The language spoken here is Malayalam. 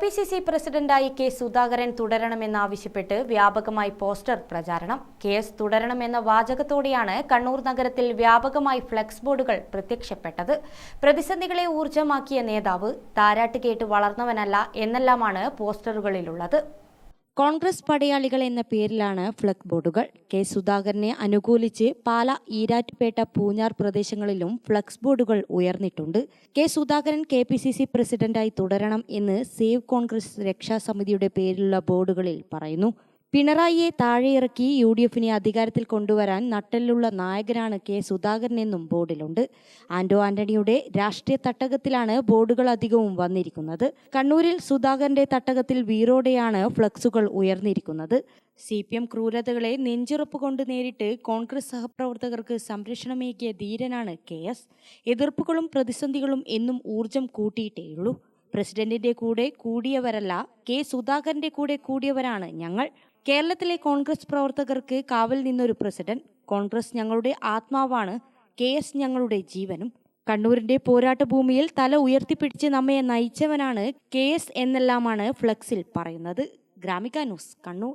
പി സി സി പ്രസിഡന്റായി കെ സുധാകരൻ തുടരണമെന്നാവശ്യപ്പെട്ട് വ്യാപകമായി പോസ്റ്റർ പ്രചാരണം. കേസ് തുടരണമെന്ന വാചകത്തോടെയാണ് കണ്ണൂർ നഗരത്തിൽ വ്യാപകമായി ഫ്ലെക്സ് ബോർഡുകൾ പ്രത്യക്ഷപ്പെട്ടത്. പ്രതിസന്ധികളെ ഊർജമാക്കിയ നേതാവ് താരാട്ട് കേട്ട് വളർന്നവനല്ല എന്നെല്ലാമാണ് പോസ്റ്ററുകളിലുള്ളത്. കോൺഗ്രസ് പടയാളികൾ എന്ന പേരിലാണ് ഫ്ലഗ് ബോർഡുകൾ. കെ സുധാകരനെ അനുകൂലിച്ച് പാല ഈരാറ്റുപേട്ട പൂഞ്ഞാർ പ്രദേശങ്ങളിലും ഫ്ലക്സ് ബോർഡുകൾ ഉയർന്നിട്ടുണ്ട്. K Sudhakaran K P C C പ്രസിഡന്റായി തുടരണം എന്ന് സേവ് കോൺഗ്രസ് രക്ഷാസമിതിയുടെ പേരിലുള്ള ബോർഡുകളിൽ പറയുന്നു. പിണറായിയെ താഴെയിറക്കി യു ഡി എഫിനെ അധികാരത്തിൽ കൊണ്ടുവരാൻ നട്ടലിലുള്ള നായകനാണ് കെ സുധാകരൻ എന്നും ബോർഡിലുണ്ട്. ആന്റോ ആന്റണിയുടെ രാഷ്ട്രീയ തട്ടകത്തിലാണ് ബോർഡുകൾ അധികവും വന്നിരിക്കുന്നത്. കണ്ണൂരിൽ സുധാകരന്റെ തട്ടകത്തിൽ വീറോടെയാണ് ഫ്ലക്സുകൾ ഉയർന്നിരിക്കുന്നത്. സി പി എം ക്രൂരതകളെ നെഞ്ചുറപ്പ് കൊണ്ട് നേരിട്ട് കോൺഗ്രസ് സഹപ്രവർത്തകർക്ക് സംരക്ഷണമേകിയ ധീരനാണ് കെ എസ്. എതിർപ്പുകളും പ്രതിസന്ധികളും എന്നും ഊർജം കൂട്ടിയിട്ടേയുള്ളൂ. പ്രസിഡന്റിന്റെ കൂടെ കൂടിയവരല്ല കെ സുധാകരന്റെ കൂടെ കൂടിയവരാണ് ഞങ്ങൾ. കേരളത്തിലെ കോൺഗ്രസ് പ്രവർത്തകർക്ക് കാവൽ നിന്നൊരു പ്രസിഡന്റ് കോൺഗ്രസ് ഞങ്ങളുടെ ആത്മാവാണ് കെ എസ് ഞങ്ങളുടെ ജീവനും. കണ്ണൂരിന്റെ പോരാട്ട ഭൂമിയിൽ തല ഉയർത്തിപ്പിടിച്ച് നമ്മെ നയിച്ചവനാണ് കെ എസ് എന്നെല്ലാമാണ് ഫ്ലക്സിൽ പറയുന്നത്. ഗ്രാമിക ന്യൂസ് കണ്ണൂർ.